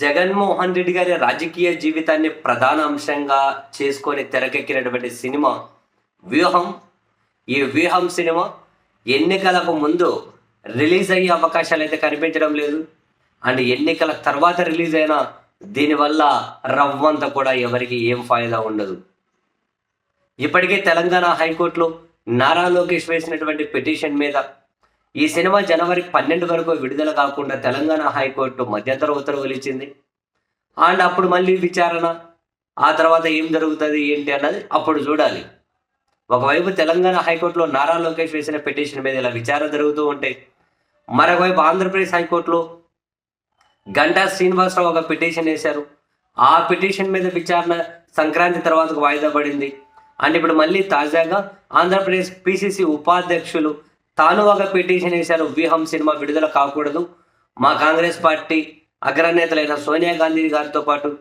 జగన్మోహన్ రెడ్డి గారి రాజకీయ జీవితాన్ని ప్రధాన అంశంగా చేసుకొని తెరకెక్కినటువంటి సినిమా వ్యూహం. ఈ వ్యూహం సినిమా ఎన్నికలకు ముందు రిలీజ్ అయ్యే అవకాశాలు అయితే కనిపించడం లేదు. అండ్ ఎన్నికల తర్వాత రిలీజ్ అయినా దీనివల్ల రవ్వంత కూడా ఎవరికి ఏం ఫాయిదా ఉండదు. ఇప్పటికే తెలంగాణ హైకోర్టులో నారా లోకేష్ వేసినటువంటి పిటిషన్ మీద ఈ సినిమా జనవరి పన్నెండు వరకు విడుదల కాకుండా తెలంగాణ హైకోర్టు మధ్యంతర ఉత్తర్వులు ఇచ్చింది. అండ్ అప్పుడు మళ్ళీ విచారణ ఆ తర్వాత ఏం జరుగుతుంది ఏంటి అన్నది అప్పుడు చూడాలి. ఒకవైపు తెలంగాణ హైకోర్టులో నారా లోకేష్ వేసిన పిటిషన్ మీద ఇలా విచారణ జరుగుతూ ఉంటే మరొకవైపు ఆంధ్రప్రదేశ్ హైకోర్టులో గంటా శ్రీనివాసరావు ఒక పిటిషన్ వేశారు. ఆ పిటిషన్ మీద విచారణ సంక్రాంతి తర్వాత వాయిదా పడింది. అండ్ ఇప్పుడు మళ్ళీ తాజాగా ఆంధ్రప్రదేశ్ పిసిసి ఉపాధ్యక్షులు తాను ఒక పిటిషన్ వేశారు వ్యూహం సినిమా విడుదల కాకూడదు. మా కాంగ్రెస్ పార్టీ అగ్రనేతలైన సోనియా గాంధీ గారితో పాటు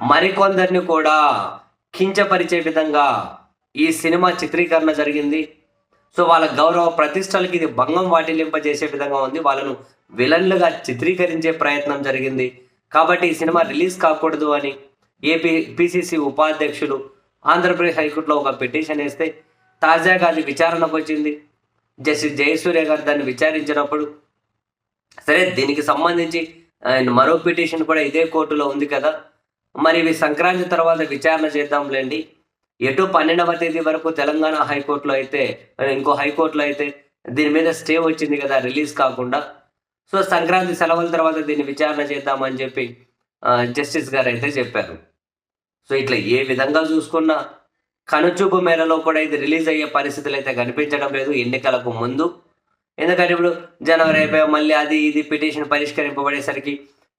మరికొందరిని కూడా కించపరిచే విధంగా ఈ సినిమా చిత్రీకరణ జరిగింది. సో వాళ్ళ గౌరవ ప్రతిష్టలకి ఇది భంగం వాటిల్లింపజేసే విధంగా ఉంది. వాళ్ళను విలన్లుగా చిత్రీకరించే ప్రయత్నం జరిగింది. కాబట్టి ఈ సినిమా రిలీజ్ కాకూడదు అని ఏపీ పిసిసి ఉపాధ్యక్షులు ఆంధ్రప్రదేశ్ హైకోర్టులో ఒక పిటిషన్ వేస్తే తాజాగా అది విచారణకు వచ్చింది. జస్టిస్ జయసూర్య గారు దాన్ని విచారించినప్పుడు సరే దీనికి సంబంధించి అండ్ మరో పిటిషన్ కూడా ఇదే కోర్టులో ఉంది కదా. మరి ఇవి సంక్రాంతి తర్వాత విచారణ చేద్దాంలేండి. ఎటు పన్నెండవ తేదీ వరకు తెలంగాణ హైకోర్టులో అయితే ఇంకో హైకోర్టులో అయితే దీని మీద స్టే వచ్చింది కదా రిలీజ్ కాకుండా. సో సంక్రాంతి సెలవుల తర్వాత దీన్ని విచారణ చేద్దామని చెప్పి జస్టిస్ గారు అయితే చెప్పారు. సో ఇట్లా ఏ విధంగా చూసుకున్నా కనుచూపు మేరలో కూడా ఇది రిలీజ్ అయ్యే పరిస్థితులు అయితే కనిపించడం లేదు. ఎన్నికలకు ముందు ఎందుకంటే ఇప్పుడు జనవరి అయిపోయి మళ్ళీ అది ఇది పిటిషన్ పరిష్కరింపబడేసరికి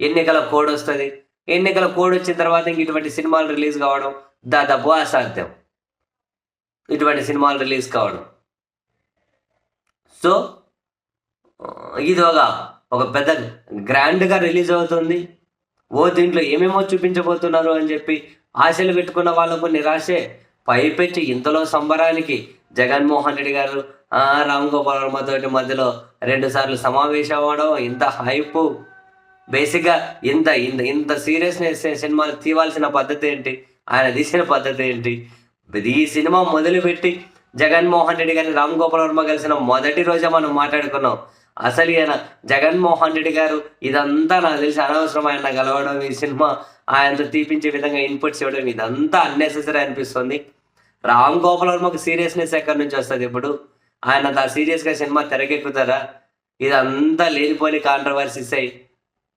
ఎన్నికల కోడ్ వస్తుంది. ఎన్నికల కోడ్ వచ్చిన తర్వాత ఇంక ఇటువంటి సినిమాలు రిలీజ్ కావడం దాదాపు అసాధ్యం. ఇటువంటి సినిమాలు రిలీజ్ కావడం. సో ఇది ఒక ఒక పెద్ద గ్రాండ్గా రిలీజ్ అవుతుంది. ఓ దీంట్లో ఏమేమో చూపించబోతున్నారు అని చెప్పి ఆశలు పెట్టుకున్న వాళ్ళకు నిరాశే పైపెచ్చి ఇంతలో సంబరానికి జగన్మోహన్ రెడ్డి గారు రామ్ గోపాల్ వర్మతోటి మధ్యలో రెండు సార్లు సమావేశం అవ్వడం ఇంత హైపు బేసిక్గా ఇంత ఇంత ఇంత సీరియస్నెస్ సినిమాలు తీవాల్సిన పద్ధతి ఏంటి? ఆయన తీసిన పద్ధతి ఏంటి? ఈ సినిమా మొదలుపెట్టి జగన్మోహన్ రెడ్డి గారిని రామ్ గోపాల్ వర్మ కలిసిన మొదటి రోజే మనం మాట్లాడుకున్నాం. అసలు ఈయన జగన్మోహన్ రెడ్డి గారు ఇదంతా నాకు తెలిసి అనవసరం ఆయన కలవడం ఈ సినిమా. ఆయనతో తీపించే విధంగా ఇన్పుట్స్ ఇవ్వడం ఇదంతా అన్నెసెసరీ అనిపిస్తుంది. రామ్ గోపాల్ వర్మకు సీరియస్నెస్ ఎక్కడి నుంచి వస్తుంది ఇప్పుడు? ఆయన అంత సీరియస్గా సినిమా తెరకెక్కుతారా? ఇదంతా లేనిపోని కాంట్రవర్సీస్ అయ్యి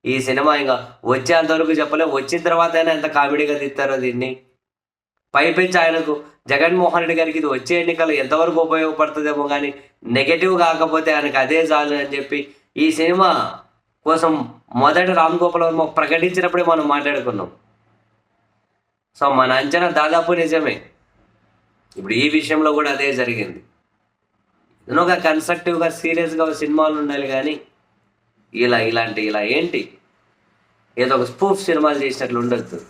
ఈ సినిమా ఇంకా వచ్చేంతవరకు వరకు వచ్చిన తర్వాత అయినా ఎంత కామెడీగా తీస్తారో దీన్ని? పైపించి ఆయనకు జగన్మోహన్ రెడ్డి గారికి ఇది వచ్చే ఎన్నికలు ఎంతవరకు ఉపయోగపడుతుందేమో కానీ నెగటివ్ కాకపోతే ఆయనకు అదే చాలు అని చెప్పి ఈ సినిమా కోసం మొదట రామ్ గోపాల్ వర్మ ప్రకటించినప్పుడే మనం మాట్లాడుకున్నాం. సో మన అంచనా దాదాపు నిజమే. ఇప్పుడు ఈ విషయంలో కూడా అదే జరిగింది. ఒక కన్స్ట్రక్టివ్గా సీరియస్గా సినిమాలు ఉండాలి కానీ ఇలా ఇలాంటి ఇలా ఏంటి? ఏదో ఒక స్పూఫ్ సినిమాలు చేసినట్లు ఉండొద్దు.